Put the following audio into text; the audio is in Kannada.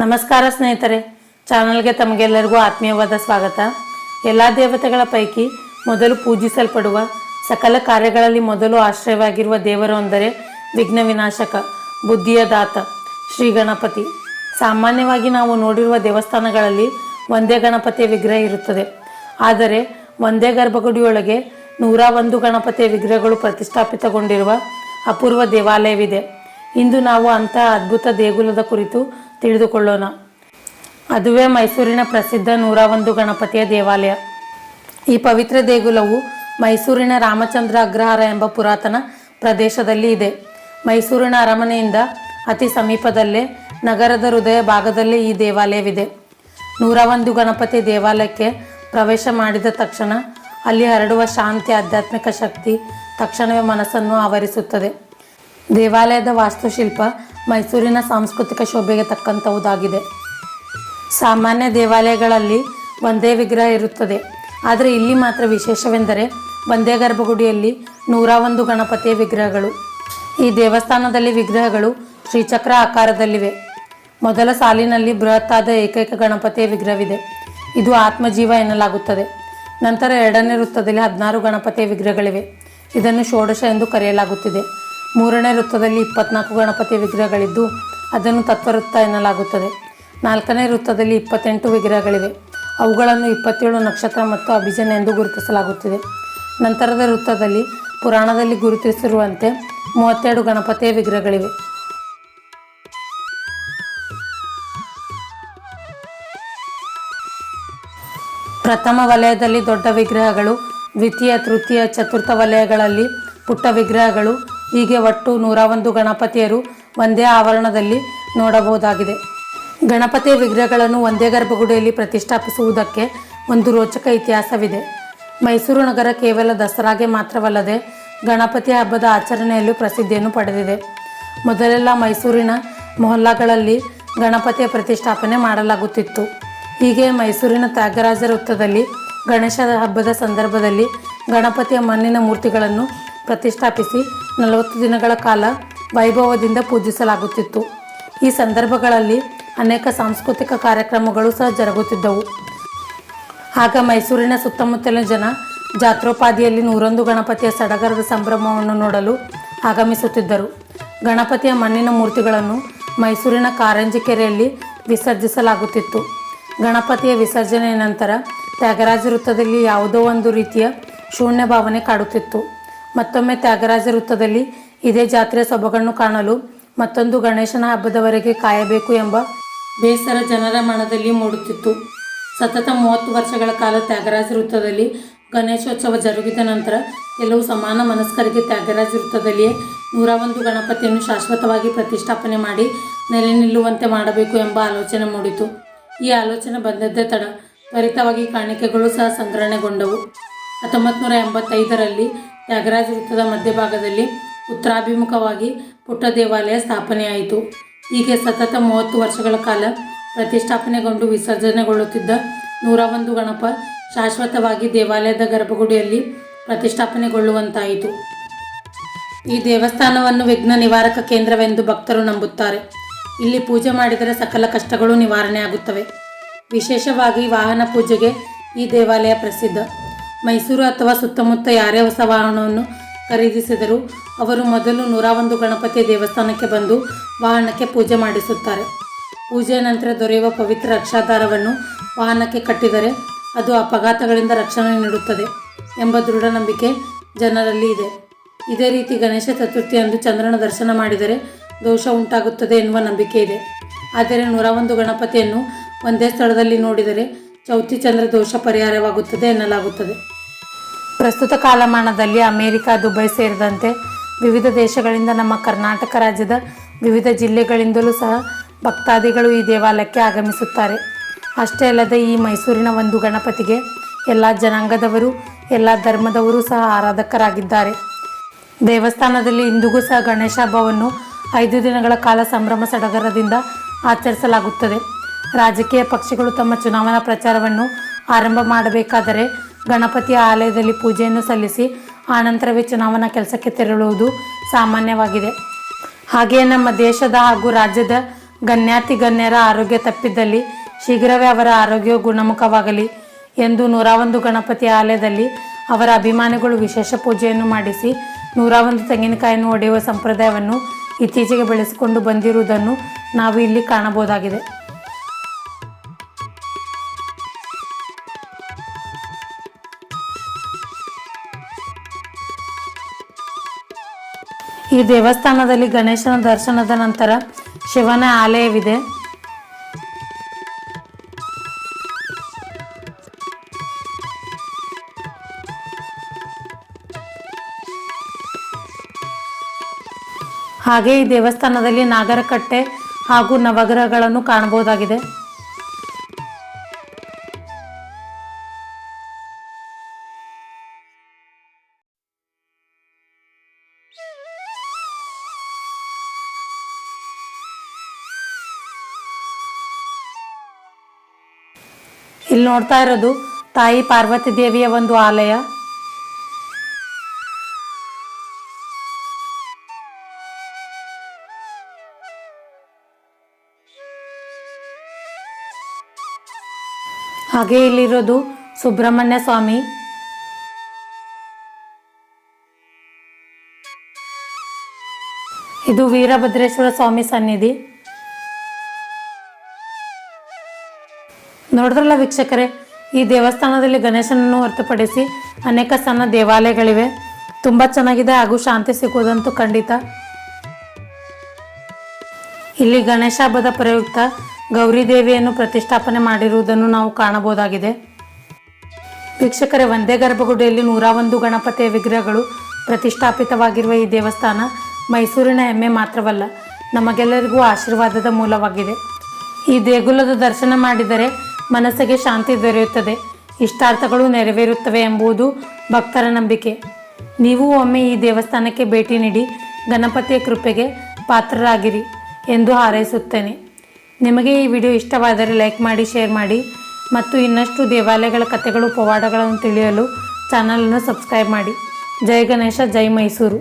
ನಮಸ್ಕಾರ ಸ್ನೇಹಿತರೆ. ಚಾನಲ್ಗೆ ತಮಗೆಲ್ಲರಿಗೂ ಆತ್ಮೀಯವಾದ ಸ್ವಾಗತ. ಎಲ್ಲ ದೇವತೆಗಳ ಪೈಕಿ ಮೊದಲು ಪೂಜಿಸಲ್ಪಡುವ ಸಕಲ ಕಾರ್ಯಗಳಲ್ಲಿ ಮೊದಲು ಆಶ್ರಯವಾಗಿರುವ ದೇವರು ಅಂದರೆ ವಿಘ್ನ ವಿನಾಶಕ, ಬುದ್ಧಿಯ ದಾತ, ಶ್ರೀ ಗಣಪತಿ. ಸಾಮಾನ್ಯವಾಗಿ ನಾವು ನೋಡಿರುವ ದೇವಸ್ಥಾನಗಳಲ್ಲಿ ಒಂದೇ ಗಣಪತಿಯ ವಿಗ್ರಹ ಇರುತ್ತದೆ. ಆದರೆ ಒಂದೇ ಗರ್ಭಗುಡಿಯೊಳಗೆ ನೂರ ಒಂದು ಗಣಪತಿಯ ವಿಗ್ರಹಗಳು ಪ್ರತಿಷ್ಠಾಪಿತಗೊಂಡಿರುವ ಅಪೂರ್ವ ದೇವಾಲಯವಿದೆ. ಇಂದು ನಾವು ಅಂತಹ ಅದ್ಭುತ ದೇಗುಲದ ಕುರಿತು ತಿಳಿದುಕೊಳ್ಳೋಣ. ಅದುವೇ ಮೈಸೂರಿನ ಪ್ರಸಿದ್ಧ ನೂರ ಒಂದು ಗಣಪತಿಯ ದೇವಾಲಯ. ಈ ಪವಿತ್ರ ದೇಗುಲವು ಮೈಸೂರಿನ ರಾಮಚಂದ್ರ ಅಗ್ರಹಾರ ಎಂಬ ಪುರಾತನ ಪ್ರದೇಶದಲ್ಲಿ ಇದೆ. ಮೈಸೂರಿನ ಅರಮನೆಯಿಂದ ಅತಿ ಸಮೀಪದಲ್ಲೇ ನಗರದ ಹೃದಯ ಭಾಗದಲ್ಲೇ ಈ ದೇವಾಲಯವಿದೆ. ನೂರ ಒಂದು ಗಣಪತಿ ದೇವಾಲಯಕ್ಕೆ ಪ್ರವೇಶ ಮಾಡಿದ ತಕ್ಷಣ ಅಲ್ಲಿ ಹರಡುವ ಶಾಂತಿ, ಆಧ್ಯಾತ್ಮಿಕ ಶಕ್ತಿ ತಕ್ಷಣವೇ ಮನಸ್ಸನ್ನು ಆವರಿಸುತ್ತದೆ. ದೇವಾಲಯದ ವಾಸ್ತುಶಿಲ್ಪ ಮೈಸೂರಿನ ಸಾಂಸ್ಕೃತಿಕ ಶೋಭೆಗೆ ತಕ್ಕಂಥವುದಾಗಿದೆ ಸಾಮಾನ್ಯ ದೇವಾಲಯಗಳಲ್ಲಿ ಒಂದೇ ವಿಗ್ರಹ ಇರುತ್ತದೆ. ಆದರೆ ಇಲ್ಲಿ ಮಾತ್ರ ವಿಶೇಷವೆಂದರೆ ಒಂದೇ ಗರ್ಭಗುಡಿಯಲ್ಲಿ ನೂರ ಒಂದು ಗಣಪತಿಯ ವಿಗ್ರಹಗಳು. ಈ ದೇವಸ್ಥಾನದಲ್ಲಿ ವಿಗ್ರಹಗಳು ಶ್ರೀಚಕ್ರ ಆಕಾರದಲ್ಲಿವೆ. ಮೊದಲ ಸಾಲಿನಲ್ಲಿ ಬೃಹತ್ತಾದ ಏಕೈಕ ಗಣಪತಿಯ ವಿಗ್ರಹವಿದೆ. ಇದು ಆತ್ಮಜೀವ ಎನ್ನಲಾಗುತ್ತದೆ. ನಂತರ ಎರಡನೇ ವೃತ್ತದಲ್ಲಿ ಹದಿನಾರು ಗಣಪತಿಯ ವಿಗ್ರಹಗಳಿವೆ. ಇದನ್ನು ಷೋಡಶ ಎಂದು ಕರೆಯಲಾಗುತ್ತಿದೆ. ಮೂರನೇ ವೃತ್ತದಲ್ಲಿ ಇಪ್ಪತ್ನಾಲ್ಕು ಗಣಪತಿಯ ವಿಗ್ರಹಗಳಿದ್ದು, ಅದನ್ನು ತತ್ವವೃತ್ತ ಎನ್ನಲಾಗುತ್ತದೆ. ನಾಲ್ಕನೇ ವೃತ್ತದಲ್ಲಿ ಇಪ್ಪತ್ತೆಂಟು ವಿಗ್ರಹಗಳಿವೆ. ಅವುಗಳನ್ನು ಇಪ್ಪತ್ತೇಳು ನಕ್ಷತ್ರ ಮತ್ತು ಅಭಿಜನ ಎಂದು ಗುರುತಿಸಲಾಗುತ್ತಿದೆ. ನಂತರದ ವೃತ್ತದಲ್ಲಿ ಪುರಾಣದಲ್ಲಿ ಗುರುತಿಸಿರುವಂತೆ ಮೂವತ್ತೆರಡು ಗಣಪತಿಯ ವಿಗ್ರಹಗಳಿವೆ. ಪ್ರಥಮ ವಲಯದಲ್ಲಿ ದೊಡ್ಡ ವಿಗ್ರಹಗಳು, ದ್ವಿತೀಯ, ತೃತೀಯ, ಚತುರ್ಥ ವಲಯಗಳಲ್ಲಿ ಪುಟ್ಟ ವಿಗ್ರಹಗಳು, ಹೀಗೆ ಒಟ್ಟು ನೂರ ಒಂದು ಗಣಪತಿಯರು ಒಂದೇ ಆವರಣದಲ್ಲಿ ನೋಡಬಹುದಾಗಿದೆ. ಗಣಪತಿಯ ವಿಗ್ರಹಗಳನ್ನು ಒಂದೇ ಗರ್ಭಗುಡಿಯಲ್ಲಿ ಪ್ರತಿಷ್ಠಾಪಿಸುವುದಕ್ಕೆ ಒಂದು ರೋಚಕ ಇತಿಹಾಸವಿದೆ. ಮೈಸೂರು ನಗರ ಕೇವಲ ದಸರಾಗೆ ಮಾತ್ರವಲ್ಲದೆ ಗಣಪತಿ ಹಬ್ಬದ ಆಚರಣೆಯಲ್ಲೂ ಪ್ರಸಿದ್ಧಿಯನ್ನು ಪಡೆದಿದೆ. ಮೊದಲೆಲ್ಲ ಮೈಸೂರಿನ ಮೊಹಲ್ಲಾಗಳಲ್ಲಿ ಗಣಪತಿಯ ಪ್ರತಿಷ್ಠಾಪನೆ ಮಾಡಲಾಗುತ್ತಿತ್ತು. ಹೀಗೆ ಮೈಸೂರಿನ ತ್ಯಾಗರಾಜ ವೃತ್ತದಲ್ಲಿ ಗಣೇಶ ಹಬ್ಬದ ಸಂದರ್ಭದಲ್ಲಿ ಗಣಪತಿಯ ಮಣ್ಣಿನ ಮೂರ್ತಿಗಳನ್ನು ಪ್ರತಿಷ್ಠಾಪಿಸಿ ನಲವತ್ತು ದಿನಗಳ ಕಾಲ ವೈಭವದಿಂದ ಪೂಜಿಸಲಾಗುತ್ತಿತ್ತು. ಈ ಸಂದರ್ಭಗಳಲ್ಲಿ ಅನೇಕ ಸಾಂಸ್ಕೃತಿಕ ಕಾರ್ಯಕ್ರಮಗಳು ಸಹ ಜರುಗುತ್ತಿದ್ದವು. ಆಗ ಮೈಸೂರಿನ ಸುತ್ತಮುತ್ತಲಿನ ಜನ ಜಾತ್ರೋಪಾದಿಯಲ್ಲಿ ನೂರೊಂದು ಗಣಪತಿಯ ಸಡಗರದ ಸಂಭ್ರಮವನ್ನು ನೋಡಲು ಆಗಮಿಸುತ್ತಿದ್ದರು. ಗಣಪತಿಯ ಮಣ್ಣಿನ ಮೂರ್ತಿಗಳನ್ನು ಮೈಸೂರಿನ ಕಾರಂಜಿ ಕೆರೆಯಲ್ಲಿ ವಿಸರ್ಜಿಸಲಾಗುತ್ತಿತ್ತು. ಗಣಪತಿಯ ವಿಸರ್ಜನೆಯ ನಂತರ ತ್ಯಾಗರಾಜ ವೃತ್ತದಲ್ಲಿ ಯಾವುದೋ ಒಂದು ರೀತಿಯ ಶೂನ್ಯ ಭಾವನೆ ಕಾಡುತ್ತಿತ್ತು. ಮತ್ತೊಮ್ಮೆ ತ್ಯಾಗರಾಜ ವೃತ್ತದಲ್ಲಿ ಇದೇ ಜಾತ್ರೆಯ ಸೊಬಗನ್ನು ಕಾಣಲು ಮತ್ತೊಂದು ಗಣೇಶನ ಹಬ್ಬದವರೆಗೆ ಕಾಯಬೇಕು ಎಂಬ ಬೇಸರ ಜನರ ಮನದಲ್ಲಿ ಮೂಡುತ್ತಿತ್ತು. ಸತತ ಮೂವತ್ತು ವರ್ಷಗಳ ಕಾಲ ತ್ಯಾಗರಾಜ ವೃತ್ತದಲ್ಲಿ ಗಣೇಶೋತ್ಸವ ಜರುಗಿದ ನಂತರ ಕೆಲವು ಸಮಾನ ಮನಸ್ಕರಿಗೆ ತ್ಯಾಗರಾಜ ವೃತ್ತದಲ್ಲಿಯೇ ನೂರ ಒಂದು ಗಣಪತಿಯನ್ನು ಶಾಶ್ವತವಾಗಿ ಪ್ರತಿಷ್ಠಾಪನೆ ಮಾಡಿ ನೆಲೆ ನಿಲ್ಲುವಂತೆ ಮಾಡಬೇಕು ಎಂಬ ಆಲೋಚನೆ ಮೂಡಿತು. ಈ ಆಲೋಚನೆ ಬಂದದ್ದೇ ತಡ. ತ್ವರಿತವಾಗಿ ಕಾಣಿಕೆಗಳು ಸಹ ಸಂಗ್ರಹಣೆಗೊಂಡವು. ಹತ್ತೊಂಬತ್ತು ನೂರ ಎಂಬತ್ತೈದರಲ್ಲಿ ತ್ಯಾಗರಾಜ ವೃತ್ತದ ಮಧ್ಯಭಾಗದಲ್ಲಿ ಉತ್ತರಾಭಿಮುಖವಾಗಿ ಪುಟ್ಟ ದೇವಾಲಯ ಸ್ಥಾಪನೆಯಾಯಿತು. ಹೀಗೆ ಸತತ ಮೂವತ್ತು ವರ್ಷಗಳ ಕಾಲ ಪ್ರತಿಷ್ಠಾಪನೆಗೊಂಡು ವಿಸರ್ಜನೆಗೊಳ್ಳುತ್ತಿದ್ದ ನೂರ ಒಂದು ಗಣಪ ಶಾಶ್ವತವಾಗಿ ದೇವಾಲಯದ ಗರ್ಭಗುಡಿಯಲ್ಲಿ ಪ್ರತಿಷ್ಠಾಪನೆಗೊಳ್ಳುವಂತಾಯಿತು. ಈ ದೇವಸ್ಥಾನವನ್ನು ವಿಘ್ನ ನಿವಾರಕ ಕೇಂದ್ರವೆಂದು ಭಕ್ತರು ನಂಬುತ್ತಾರೆ. ಇಲ್ಲಿ ಪೂಜೆ ಮಾಡಿದರೆ ಸಕಲ ಕಷ್ಟಗಳು ನಿವಾರಣೆ ಆಗುತ್ತವೆ. ವಿಶೇಷವಾಗಿ ವಾಹನ ಪೂಜೆಗೆ ಈ ದೇವಾಲಯ ಪ್ರಸಿದ್ಧ. ಮೈಸೂರು ಅಥವಾ ಸುತ್ತಮುತ್ತ ಯಾರೇ ಹೊಸ ವಾಹನವನ್ನು ಖರೀದಿಸಿದರೂ ಅವರು ಮೊದಲು ನೂರ ಒಂದು ಗಣಪತಿ ದೇವಸ್ಥಾನಕ್ಕೆ ಬಂದು ವಾಹನಕ್ಕೆ ಪೂಜೆ ಮಾಡಿಸುತ್ತಾರೆ. ಪೂಜೆಯ ನಂತರ ದೊರೆಯುವ ಪವಿತ್ರ ರಕ್ಷಾಧಾರವನ್ನು ವಾಹನಕ್ಕೆ ಕಟ್ಟಿದರೆ ಅದು ಅಪಘಾತಗಳಿಂದ ರಕ್ಷಣೆ ನೀಡುತ್ತದೆ ಎಂಬ ದೃಢ ನಂಬಿಕೆ ಜನರಲ್ಲಿ ಇದೆ. ಇದೇ ರೀತಿ ಗಣೇಶ ಚತುರ್ಥಿಯಂದು ಚಂದ್ರನ ದರ್ಶನ ಮಾಡಿದರೆ ದೋಷ ಉಂಟಾಗುತ್ತದೆ ಎನ್ನುವ ನಂಬಿಕೆ ಇದೆ. ಆದರೆ ನೂರ ಒಂದು ಗಣಪತಿಯನ್ನು ಒಂದೇ ಸ್ಥಳದಲ್ಲಿ ನೋಡಿದರೆ ಚೌತಿ ಚಂದ್ರ ದೋಷ ಪರಿಹಾರವಾಗುತ್ತದೆ ಎನ್ನಲಾಗುತ್ತದೆ. ಪ್ರಸ್ತುತ ಕಾಲಮಾನದಲ್ಲಿ ಅಮೆರಿಕ, ದುಬೈ ಸೇರಿದಂತೆ ವಿವಿಧ ದೇಶಗಳಿಂದ ನಮ್ಮ ಕರ್ನಾಟಕ ರಾಜ್ಯದ ವಿವಿಧ ಜಿಲ್ಲೆಗಳಿಂದಲೂ ಸಹ ಭಕ್ತಾದಿಗಳು ಈ ದೇವಾಲಯಕ್ಕೆ ಆಗಮಿಸುತ್ತಾರೆ. ಅಷ್ಟೇ ಅಲ್ಲದೆ ಈ ಮೈಸೂರಿನ ಒಂದು ಗಣಪತಿಗೆ ಎಲ್ಲ ಜನಾಂಗದವರು, ಎಲ್ಲ ಧರ್ಮದವರು ಸಹ ಆರಾಧಕರಾಗಿದ್ದಾರೆ. ದೇವಸ್ಥಾನದಲ್ಲಿ ಇಂದಿಗೂ ಸಹ ಗಣೇಶ ಹಬ್ಬವನ್ನು ಐದು ದಿನಗಳ ಕಾಲ ಸಂಭ್ರಮ ಸಡಗರದಿಂದ ಆಚರಿಸಲಾಗುತ್ತದೆ. ರಾಜಕೀಯ ಪಕ್ಷಗಳು ತಮ್ಮ ಚುನಾವಣಾ ಪ್ರಚಾರವನ್ನು ಆರಂಭ ಮಾಡಬೇಕಾದರೆ ಗಣಪತಿಯ ಆಲಯದಲ್ಲಿ ಪೂಜೆಯನ್ನು ಸಲ್ಲಿಸಿ ಆನಂತರವೇ ಚುನಾವಣಾ ಕೆಲಸಕ್ಕೆ ತೆರಳುವುದು ಸಾಮಾನ್ಯವಾಗಿದೆ. ಹಾಗೆಯೇ ನಮ್ಮ ದೇಶದ ಹಾಗೂ ರಾಜ್ಯದ ಗಣ್ಯಾತಿ ಗಣ್ಯರ ಆರೋಗ್ಯ ತಪ್ಪಿದ್ದಲ್ಲಿ ಶೀಘ್ರವೇ ಅವರ ಆರೋಗ್ಯವು ಗುಣಮುಖವಾಗಲಿ ಎಂದು ನೂರ ಒಂದು ಗಣಪತಿ ಆಲಯದಲ್ಲಿ ಅವರ ಅಭಿಮಾನಿಗಳು ವಿಶೇಷ ಪೂಜೆಯನ್ನು ಮಾಡಿಸಿ ನೂರ ಒಂದು ತೆಂಗಿನಕಾಯನ್ನು ಒಡೆಯುವ ಸಂಪ್ರದಾಯವನ್ನು ಇತ್ತೀಚೆಗೆ ಬೆಳೆಸಿಕೊಂಡು ಬಂದಿರುವುದನ್ನು ನಾವು ಇಲ್ಲಿ ಕಾಣಬಹುದಾಗಿದೆ. ಈ ದೇವಸ್ಥಾನದಲ್ಲಿ ಗಣೇಶನ ದರ್ಶನದ ನಂತರ ಶಿವನ ಆಲಯವಿದೆ. ಹಾಗೆ ಈ ದೇವಸ್ಥಾನದಲ್ಲಿ ನಾಗರಕಟ್ಟೆ ಹಾಗೂ ನವಗ್ರಹಗಳನ್ನು ಕಾಣಬಹುದಾಗಿದೆ. ಇಲ್ಲಿ ನೋಡ್ತಾ ಇರೋದು ತಾಯಿ ಪಾರ್ವತಿ ದೇವಿಯ ಒಂದು ಆಲಯ. ಹಾಗೆ ಇಲ್ಲಿರೋದು ಸುಬ್ರಹ್ಮಣ್ಯ ಸ್ವಾಮಿ. ಇದು ವೀರಭದ್ರೇಶ್ವರ ಸ್ವಾಮಿ ಸನ್ನಿಧಿ. ನೋಡಿದ್ರಲ್ಲ ವೀಕ್ಷಕರೇ, ಈ ದೇವಸ್ಥಾನದಲ್ಲಿ ಗಣೇಶನನ್ನು ಹೊರತುಪಡಿಸಿ ಅನೇಕ ಸಣ್ಣ ದೇವಾಲಯಗಳಿವೆ. ತುಂಬ ಚೆನ್ನಾಗಿದೆ ಹಾಗೂ ಶಾಂತಿ ಸಿಗುವುದಂತೂ ಖಂಡಿತ. ಇಲ್ಲಿ ಗಣೇಶ ಹಬ್ಬದ ಪ್ರಯುಕ್ತ ಗೌರಿ ದೇವಿಯನ್ನು ಪ್ರತಿಷ್ಠಾಪನೆ ಮಾಡಿರುವುದನ್ನು ನಾವು ಕಾಣಬಹುದಾಗಿದೆ. ವೀಕ್ಷಕರೇ ಒಂದೇ ಗರ್ಭಗುಡಿಯಲ್ಲಿ ನೂರ ಒಂದು ಗಣಪತಿಯ ವಿಗ್ರಹಗಳು ಪ್ರತಿಷ್ಠಾಪಿತವಾಗಿರುವ ಈ ದೇವಸ್ಥಾನ ಮೈಸೂರಿನ ಹೆಮ್ಮೆ ಮಾತ್ರವಲ್ಲ, ನಮಗೆಲ್ಲರಿಗೂ ಆಶೀರ್ವಾದದ ಮೂಲವಾಗಿದೆ. ಈ ದೇಗುಲದ ದರ್ಶನ ಮಾಡಿದರೆ ಮನಸ್ಸಿಗೆ ಶಾಂತಿ ದೊರೆಯುತ್ತದೆ. ಇಷ್ಟಾರ್ಥಗಳು ನೆರವೇರುತ್ತವೆ ಎಂಬುದು ಭಕ್ತರ ನಂಬಿಕೆ. ನೀವು ಒಮ್ಮೆ ಈ ದೇವಸ್ಥಾನಕ್ಕೆ ಭೇಟಿ ನೀಡಿ ಗಣಪತಿಯ ಕೃಪೆಗೆ ಪಾತ್ರರಾಗಿರಿ ಎಂದು ಹಾರೈಸುತ್ತೇನೆ. ನಿಮಗೆ ಈ ವಿಡಿಯೋ ಇಷ್ಟವಾದರೆ ಲೈಕ್ ಮಾಡಿ, ಶೇರ್ ಮಾಡಿ ಮತ್ತು ಇನ್ನಷ್ಟು ದೇವಾಲಯಗಳ ಕಥೆಗಳು, ಪವಾಡಗಳನ್ನು ತಿಳಿಯಲು ಚಾನಲನ್ನು ಸಬ್ಸ್ಕ್ರೈಬ್ ಮಾಡಿ. ಜೈ ಗಣೇಶ, ಜೈ ಮೈಸೂರು.